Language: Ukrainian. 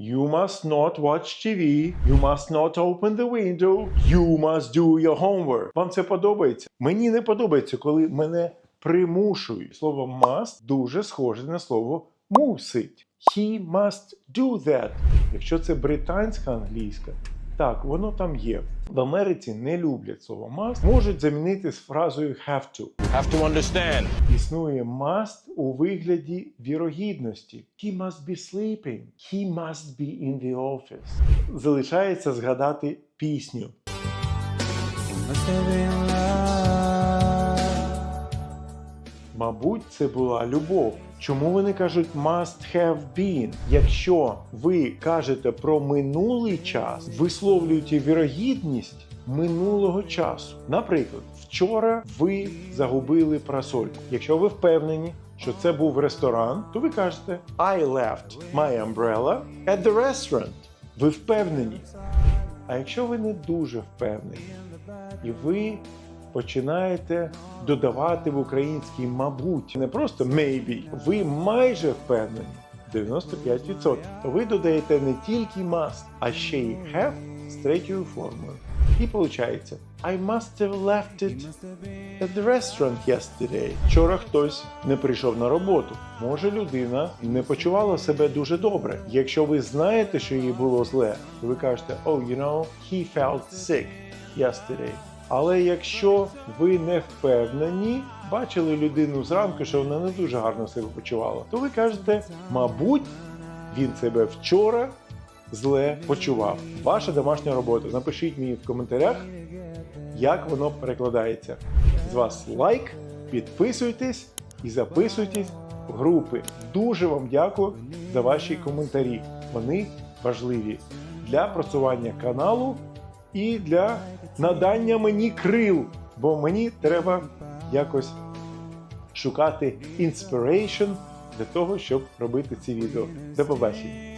You must not watch TV. You must not open the window. You must do your homework. Вам це подобається? Мені не подобається, коли мене примушують. Слово must дуже схоже на слово мусить. He must do that. Якщо це британська англійська, так, воно там є. В Америці не люблять слово must, можуть замінити з фразою have to. Have to understand. Існує must у вигляді вірогідності. He must be sleeping. He must be in the office. Залишається згадати пісню. Мабуть, це була любов. Чому вони кажуть must have been? Якщо ви кажете про минулий час, висловлюєте вірогідність минулого часу. Наприклад, вчора ви загубили парасольку. Якщо ви впевнені, що це був ресторан, то ви кажете I left my umbrella at the restaurant. Ви впевнені. А якщо ви не дуже впевнені, і ви починаєте додавати в українській, мабуть, не просто maybe, ви майже впевнені. 95%. То ви додаєте не тільки must, а ще й have з третьою формою. І виходить, I must have left it at the restaurant yesterday. Вчора хтось не прийшов на роботу. Може, людина не почувала себе дуже добре. Якщо ви знаєте, що їй було зле, то ви кажете, oh, you know, he felt sick yesterday. Але якщо ви не впевнені, бачили людину зранку, що вона не дуже гарно себе почувала, то ви кажете, мабуть, він себе вчора зле почував. Ваша домашня робота. Напишіть мені в коментарях, як воно перекладається. З вас лайк, підписуйтесь і записуйтесь в групи. Дуже вам дякую за ваші коментарі. Вони важливі для просування каналу і для надання мені крил, бо мені треба якось шукати inspiration для того, щоб робити ці відео. До побачення!